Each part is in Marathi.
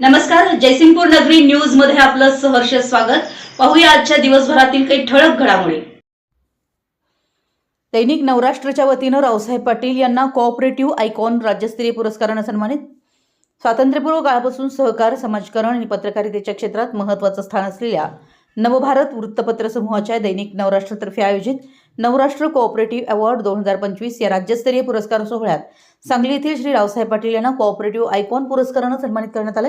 नमस्कार जयसिंगपूर नगरी न्यूजमध्ये आपलं सहर्ष स्वागत. पाहूया आजच्या दिवसभरातील काही ठळक घडामोडी. दैनिक नवराष्ट्रच्या वतीनं रावसाहेब पाटील यांना कोऑपरेटिव्ह आयकॉन राज्यस्तरीय पुरस्कारानं सन्मानित. स्वातंत्र्यपूर्व काळापासून सहकार समाजकारण आणि पत्रकारितेच्या क्षेत्रात महत्त्वाचं स्थान असलेल्या नवभारत वृत्तपत्र समूहाच्या दैनिक नवराष्ट्रतर्फे आयोजित नवराष्ट्र कोऑपरेटिव्ह अवॉर्ड दोन हजार पंचवीस या राज्यस्तरीय पुरस्कार सोहळ्यात सांगली येथील श्री रावसाहेब पाटील यांना कोऑपरेटिव्ह आयकॉन पुरस्कारानं सन्मानित करण्यात आले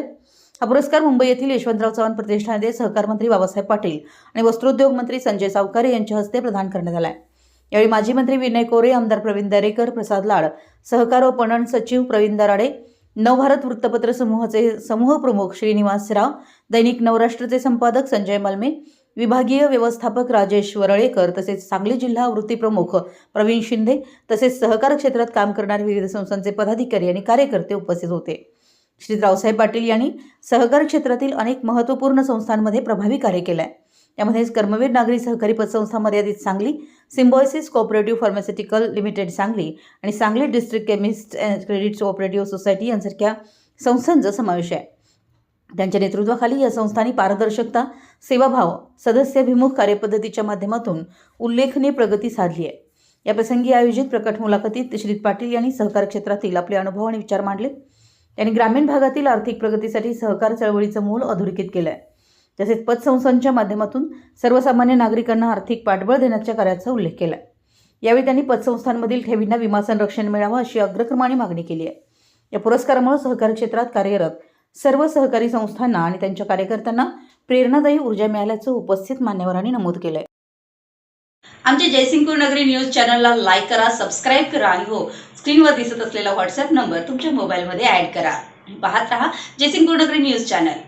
हा पुरस्कार मुंबई येथील यशवंतराव चव्हाण प्रतिष्ठानचे सहकार मंत्री बाबासाहेब पाटील आणि वस्त्रोद्योग मंत्री संजय सावकारे यांच्या हस्ते प्रदान करण्यात आला आहे यावेळी माजी मंत्री विनय कोरे आमदार प्रवीण दरेकर प्रसाद लाड सहकार व पणन सचिव प्रवीण दराडे नवभारत वृत्तपत्र समूहाचे समूह प्रमुख श्रीनिवास राव दैनिक नवराष्ट्रचे संपादक संजय मलमे विभागीय व्यवस्थापक राजेश वरळेकर तसेच सांगली जिल्हा वृत्तीप्रमुख प्रवीण शिंदे तसेच सहकार क्षेत्रात काम करणारे विविध संस्थांचे पदाधिकारी आणि कार्यकर्ते उपस्थित होते. श्री रावसाहेब पाटील यांनी सहकार क्षेत्रातील अनेक महत्त्वपूर्ण संस्थांमध्ये प्रभावी कार्य केलं आहे यामध्ये कर्मवीर नागरी सहकारी पतसंस्था मर्यादित Sangli Symbiosis cooperative pharmaceutical limited Sangli आणि Sangli district chemist credit cooperative society यांसारख्या संस्थांचा समावेश आहे. त्यांच्या नेतृत्वाखाली या संस्थांनी पारदर्शकता सेवाभाव सदस्याभिमुख कार्यपद्धतीच्या माध्यमातून उल्लेखनीय प्रगती साधली आहे. या प्रसंगी आयोजित प्रकट मुलाखतीत श्री पाटील यांनी सहकार क्षेत्रातील आपले अनुभव आणि विचार मांडले. त्यांनी ग्रामीण भागातील आर्थिक प्रगतीसाठी सहकार चळवळीचं मूल अधोरेखित केलं आहे तसेच पतसंस्थांच्या माध्यमातून सर्वसामान्य नागरिकांना आर्थिक पाठबळ देण्याच्या कार्याचा उल्लेख केला यावेळी त्यांनी पतसंस्थांमधील ठेवींना विमा संरक्षण मिळावं अशी अग्रक्रमाने मागणी केली आहे. या पुरस्कारामुळे सहकार क्षेत्रात कार्यरत सर्व सहकारी संस्थांना आणि त्यांच्या कार्यकर्त्यांना प्रेरणादायी ऊर्जा मिळाल्याचं उपस्थित मान्यवरांनी नमूद केलंय. आमच्या जयसिंगपूर नगरी न्यूज चॅनलला लाईक करा सबस्क्राईब करा आणि हो स्क्रीनवर दिसत असलेला व्हॉट्सअप नंबर तुमच्या मोबाईलमध्ये ऍड करा. पाहत राहा जयसिंगपूर नगरी न्यूज चॅनल.